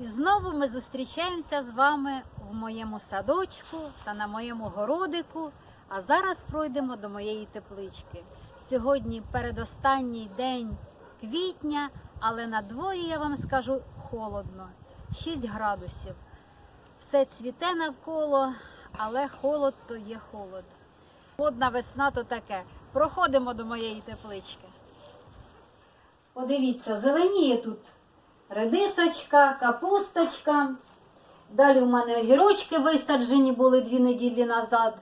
І знову ми зустрічаємося з вами в моєму садочку та на моєму городику. А зараз пройдемо до моєї теплички. Сьогодні передостанній день квітня, але на дворі я вам скажу холодно 6 градусів. Все цвіте навколо, але холод то є холод. Холодна весна то таке. Проходимо до моєї теплички. Подивіться, зеленіє тут редисочка, капусточка. Далі у мене огірочки висаджені були дві неділі назад.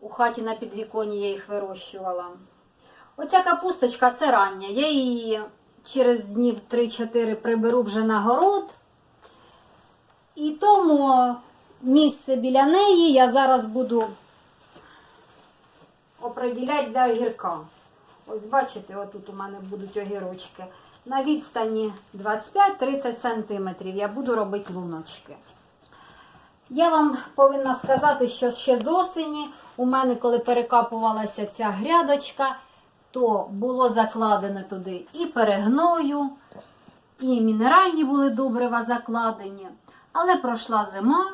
У хаті на підвіконі я їх вирощувала. Оця капусточка це рання. Я її через днів 3-4 приберу вже на город. І тому місце біля неї я зараз буду оприділяти для огірка. Ось бачите, отут у мене будуть огірочки. На відстані 25-30 см я буду робити луночки. Я вам повинна сказати, що ще з осені у мене, коли перекапувалася ця грядочка, то було закладено туди і перегною, і мінеральні були добрива закладені. Але пройшла зима,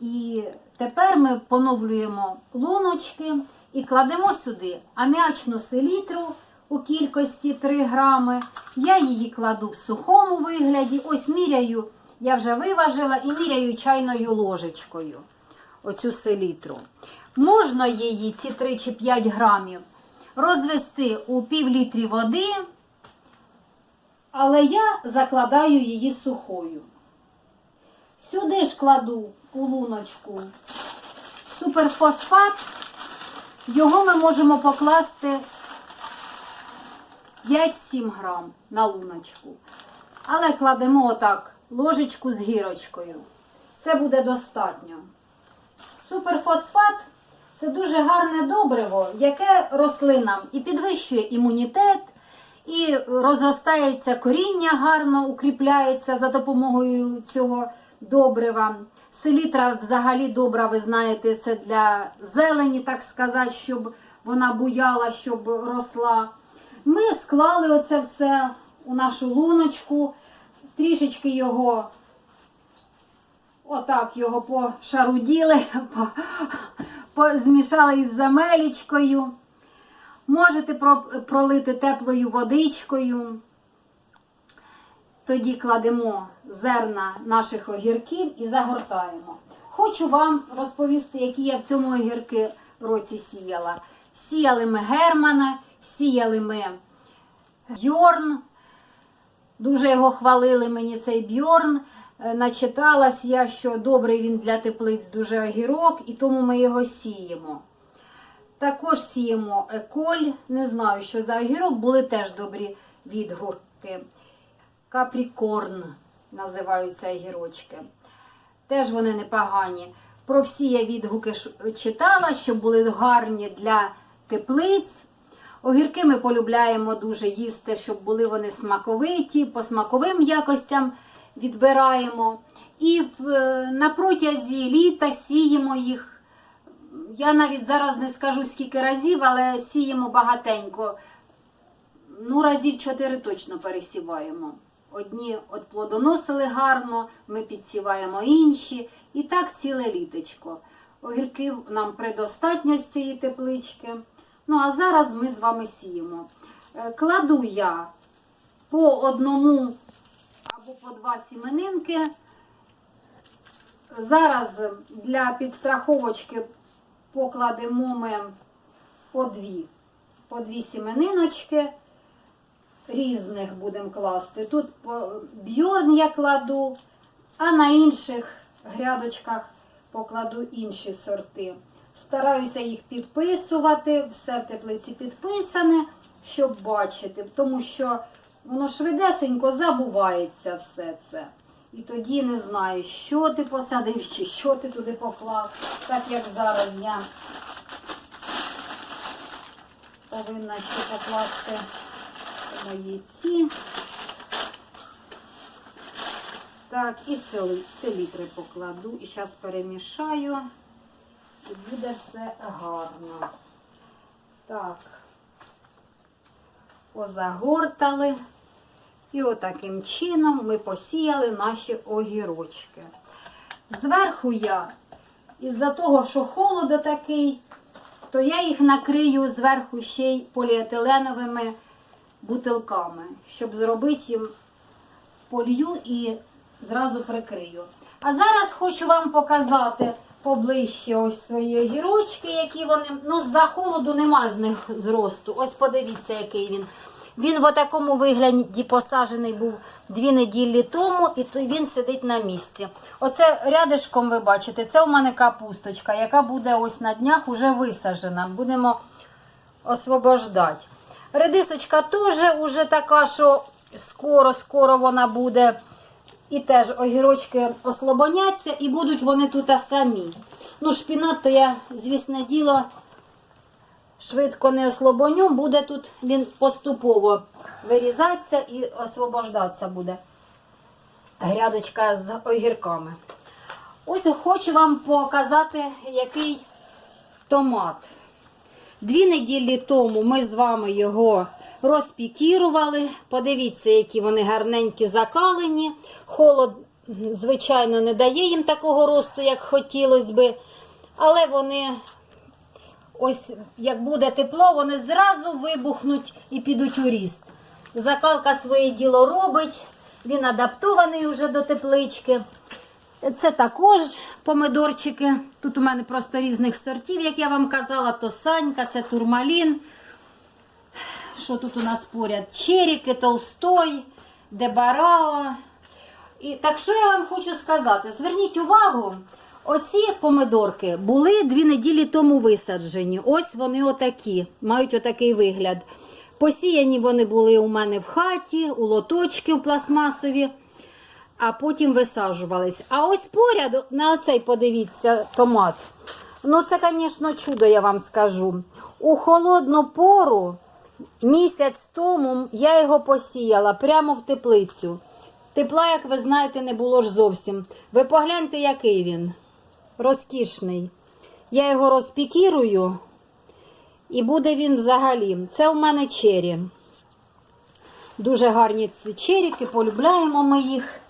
і тепер ми поновлюємо луночки і кладемо сюди аміачну селітру у кількості 3 грами. Я її кладу в сухому вигляді. Ось міряю, я вже виважила і міряю чайною ложечкою оцю селітру. Можна її, ці 3 чи 5 грамів, розвести у пів літрі води, але я закладаю її сухою. Сюди ж кладу у луночку суперфосфат. Його ми можемо покласти 5-7 грам на луночку. Але кладемо отак ложечку з гірочкою. Це буде достатньо. Суперфосфат це дуже гарне добриво, яке рослинам і підвищує імунітет, і розростається коріння гарно, укріпляється за допомогою цього добрива. Селітра взагалі добра, ви знаєте, це для зелені, так сказати, щоб вона буяла, щоб росла. Ми склали оце все у нашу луночку, трішечки його, отак його пошаруділи, по, по, із замелічкою. Можете пролити теплою водичкою. Тоді кладемо зерна наших огірків і загортаємо. Хочу вам розповісти, які я в цьому огірки році сіяла. Сіяли ми германа, сіяли ми бьорн. Дуже його хвалили мені цей бьорн. Е, Начиталась я, що добрий він для теплиць дуже огірок, і тому ми його сіємо. Також сіємо еколь, не знаю, що за огірок, були теж добрі відгуки. Капрікорн називаються огірочки. Теж вони непогані. Про всі я відгуки читала, що були гарні для теплиць. Огірки ми полюбляємо дуже їсти, щоб були вони смаковиті, по смаковим якостям відбираємо. І е, на протязі літа сіємо їх. Я навіть зараз не скажу скільки разів, але сіємо багатенько. Ну, разів чотири точно пересіваємо. Одні от плодоносили гарно, ми підсіваємо інші. І так ціле літочко. Огірків нам предостатньо з цієї теплички. Ну, а зараз ми з вами сіємо. Е, Кладу я по одному або по два сіменинки. Зараз для підстраховочки покладемо ми по дві, по дві сімениночки різних будемо класти. Тут бьорн я кладу, а на інших грядочках покладу інші сорти. Стараюся їх підписувати, все в теплиці підписане, щоб бачити, тому що воно швидесенько забувається все це. І тоді не знаю, що ти посадив чи що ти туди поклав, так як зараз я повинна ще покласти мої ці. Так, і селітри покладу. І зараз перемішаю. І буде все гарно. Так. Позагортали. І отаким чином ми посіяли наші огірочки. Зверху я, із-за того, що холодо такий, то я їх накрию зверху ще й поліетиленовими бутилками, щоб зробити їм полью і зразу прикрию. А зараз хочу вам показати поближче ось свої огірочки, які вони. Ну, з-за холоду нема з них зросту. Ось подивіться, який він. Він в такому вигляді посаджений був дві неділі тому, і він сидить на місці. Оце рядишком ви бачите, це у мене капусточка, яка буде ось на днях уже висаджена. Будемо освобождати. Редисочка теж уже така, що скоро-скоро вона буде. І теж огірочки ослабоняться, і будуть вони тут самі. Ну, шпінат, то я, звісне діло, швидко не ослабоню, буде тут він поступово вирізатися і освобождатися буде. Грядочка з огірками. Ось хочу вам показати, який томат. Дві неділі тому ми з вами його розпікірували. Подивіться, які вони гарненькі закалені. Холод, звичайно, не дає їм такого росту, як хотілося би. Але вони, ось як буде тепло, вони зразу вибухнуть і підуть у ріст. Закалка своє діло робить, він адаптований вже до теплички. Це також помидорчики. Тут у мене просто різних сортів, як я вам казала, то Санька, це турмалін. Що тут у нас поряд? Черіки, Толстой, Дебарао. І так що я вам хочу сказати? Зверніть увагу, оці помидорки були дві неділі тому висаджені. Ось вони отакі, мають отакий вигляд. Посіяні вони були у мене в хаті, у лоточки в пластмасові а потім висаджувались. А ось поряд на оцей подивіться томат. Ну, це, звісно, чудо, я вам скажу. У холодну пору, місяць тому, я його посіяла прямо в теплицю. Тепла, як ви знаєте, не було ж зовсім. Ви погляньте, який він. Розкішний. Я його розпікірую, і буде він взагалі. Це у мене чері. Дуже гарні ці черіки, полюбляємо ми їх.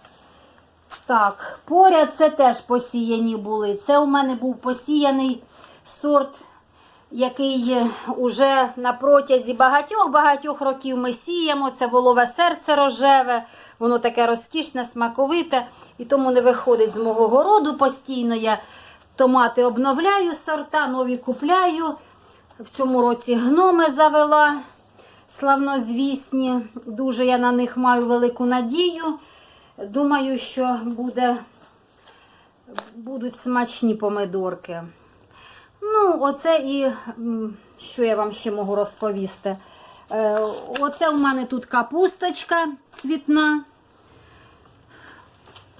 Так, поряд це теж посіяні були. Це у мене був посіяний сорт, який уже на протязі багатьох-багатьох років ми сіємо. Це волове серце рожеве, воно таке розкішне, смаковите, і тому не виходить з мого городу постійно. Я томати обновляю сорта, нові купляю. В цьому році гноми завела славнозвісні. Дуже я на них маю велику надію. Думаю, що буде, будуть смачні помидорки. Ну, оце і що я вам ще можу розповісти. Е, Оце у мене тут капусточка цвітна.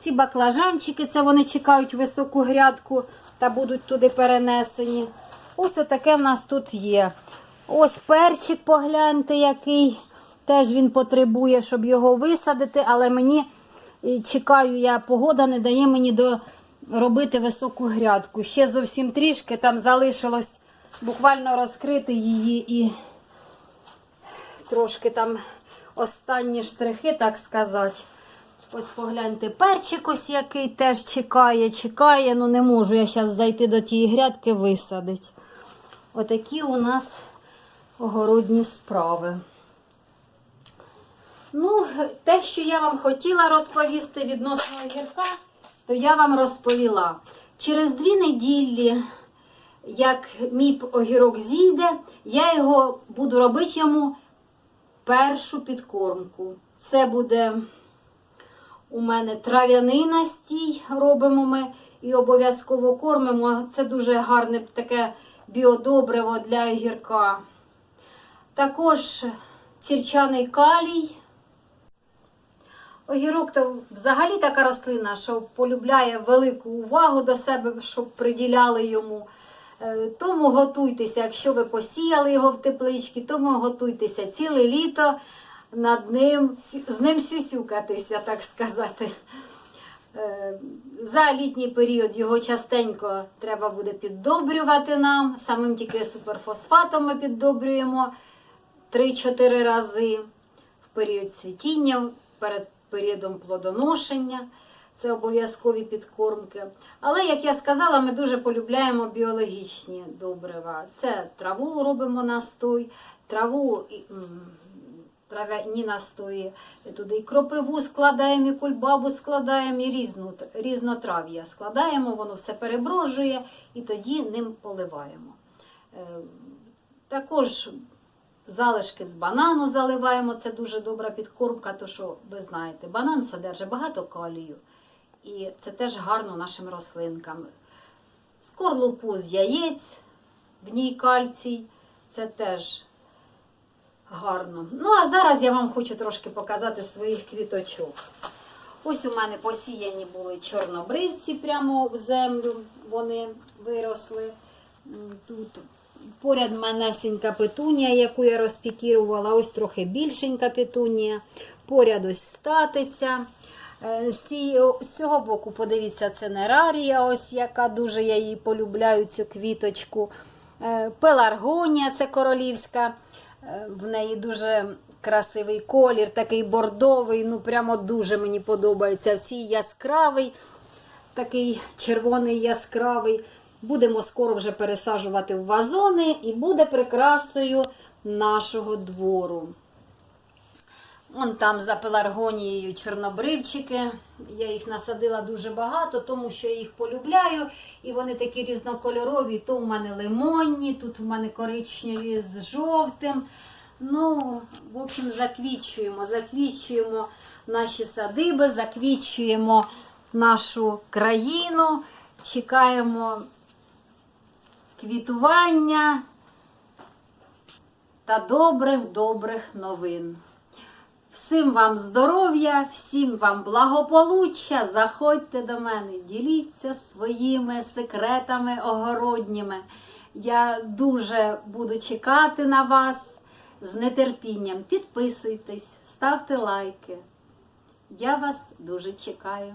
Ці баклажанчики, це вони чекають високу грядку та будуть туди перенесені. Ось отаке в нас тут є. Ось перчик, погляньте, який. Теж він потребує, щоб його висадити, але мені чекаю я, погода не дає мені до робити високу грядку. Ще зовсім трішки там залишилось буквально розкрити її і трошки там останні штрихи, так сказати. Ось погляньте, перчик ось який теж чекає, чекає, ну не можу я зараз зайти до тієї грядки висадити. Отакі у нас огородні справи. Ну, те, що я вам хотіла розповісти відносно огірка, то я вам розповіла. Через дві неділі, як мій огірок зійде, я його буду робити йому першу підкормку. Це буде у мене трав'яний настій, робимо ми і обов'язково кормимо. Це дуже гарне таке біодобриво для огірка. Також сірчаний калій. Огірок то взагалі така рослина, що полюбляє велику увагу до себе, щоб приділяли йому. Е, Тому готуйтеся, якщо ви посіяли його в тепличці, тому готуйтеся ціле літо над ним, з ним сюсюкатися, так сказати. Е, За літній період його частенько треба буде піддобрювати нам. Самим тільки суперфосфатом ми піддобрюємо 3-4 рази в період цвітіння перед періодом плодоношення. Це обов'язкові підкормки. Але, як я сказала, ми дуже полюбляємо біологічні добрива. Це траву робимо настой, траву трав'яні настої, туди і кропиву складаємо, і кульбабу складаємо, і різну, різнотрав'я складаємо, воно все переброжує і тоді ним поливаємо. Е, Також залишки з банану заливаємо, це дуже добра підкормка, то що ви знаєте, банан содержить багато калію. І це теж гарно нашим рослинкам. Скорлупу з яєць, в ній кальцій, це теж гарно. Ну, а зараз я вам хочу трошки показати своїх квіточок. Ось у мене посіяні були чорнобривці прямо в землю, вони виросли. Тут поряд манесенька петунія, яку я розпікірувала, ось трохи більшенька петунія, поряд ось статиця. Е, З цього боку, подивіться, це нерарія, ось яка дуже я її полюбляю, цю квіточку. Е, Пеларгонія, це королівська. Е, В неї дуже красивий колір, такий бордовий, ну прямо дуже мені подобається. В цій яскравий, такий червоний яскравий. Будемо скоро вже пересаджувати в вазони і буде прикрасою нашого двору. Вон там за пеларгонією чорнобривчики. Я їх насадила дуже багато, тому що я їх полюбляю. І вони такі різнокольорові. То у мене лимонні, тут у мене коричневі з жовтим. Ну, в общем, заквічуємо, заквічуємо наші садиби, заквічуємо нашу країну, чекаємо квітування та добрих-добрих новин. Всім вам здоров'я, всім вам благополуччя. Заходьте до мене, діліться своїми секретами огородніми. Я дуже буду чекати на вас з нетерпінням. Підписуйтесь, ставте лайки. Я вас дуже чекаю.